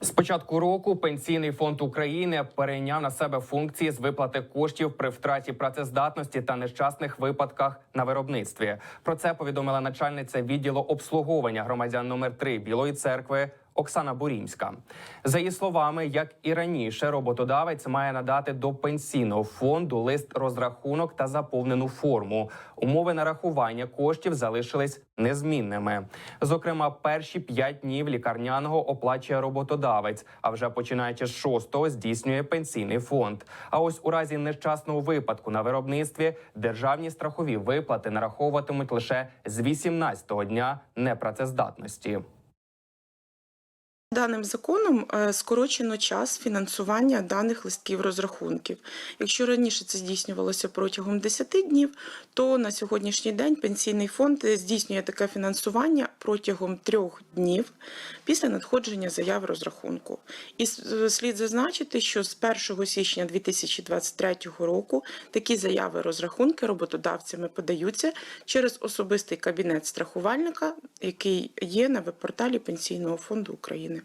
З початку року пенсійний фонд України перейняв на себе функції з виплати коштів при втраті працездатності та нещасних випадках на виробництві. Про це повідомила начальниця відділу обслуговування громадян номер 3 Білої церкви. Оксана Бурімська за її словами, як і раніше, роботодавець має надати до пенсійного фонду лист розрахунок та заповнену форму. Умови нарахування коштів залишились незмінними. Зокрема, перші п'ять днів лікарняного оплачує роботодавець, а вже починаючи з шостого здійснює пенсійний фонд. А ось у разі нещасного випадку на виробництві державні страхові виплати нараховуватимуть лише з 18-го дня непрацездатності. Даним законом е, скорочено час фінансування даних листків розрахунків. Якщо раніше це здійснювалося протягом 10 днів, то на сьогоднішній день пенсійний фонд здійснює таке фінансування протягом трьох днів після надходження заяви розрахунку. І слід зазначити, що з 1 січня 2023 року такі заяви розрахунки роботодавцями подаються через особистий кабінет страхувальника, який є на веб-порталі Пенсійного фонду України.